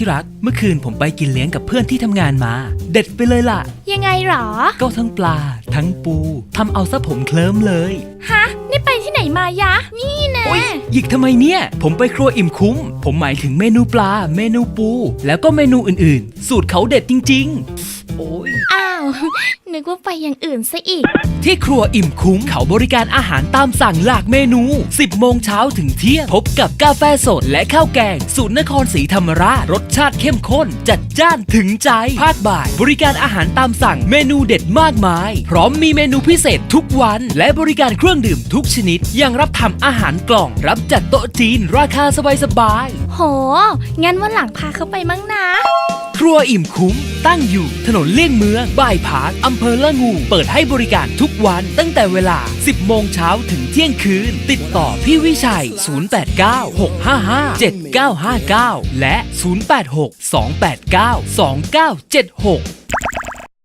ที่รัก เมื่อคืนผมไปกินเลี้ยงกับเพื่อนที่ทำงานมา เด็ดไปเลยล่ะ ยังไงหรอ ก็ทั้งปลา ทั้งปูทำเอาซะผมเคลิ้มเลย ฮะ นี่ไปที่ไหนมายะ นี่นะโอ๊ยหยิกทำไมเนี่ย ผมไปครัวอิ่มคุ้ม ผมหมายถึงเมนูปลา เมนูปู แล้วก็เมนูอื่นๆ สูตรเขาเด็ดจริง ๆ โอ้ยอ้า วนึกว่าไปอย่างอื่นซะอีก ที่ครัวอิ่มคุ้มเขาบริการอาหารตามสั่งหลากเมนู 10 โมงเช้าถึงเที่ยง พบกับกาแฟสดและข้าวแกง สูตรนครศรีธรรมราชรสชาติเข้มข้น จัดจ้านถึงใจ ภาคบ่าย บริการอาหารตามสั่งเมนูเด็ดมากมาย พร้อมมีเมนูพิเศษทุกวัน และบริการเครื่องดื่มทุกชนิด ยังรับทำอาหารกล่อง รับจัดโต๊ะจีน ราคาสบายๆโห งั้นวันหลังพาเขาไปมั้งนะ ครัวอิ่มคุ้ม ตั้งอยู่ถนนเลี่ยงเมืองบ่ายพาร์คอำเภอละงู เปิดให้บริการทุกวันตั้งแต่เวลา 10 โมงเช้าถึงเที่ยงคืน ติดต่อพี่วิชัย 089 655 7959 และ 086 289 2976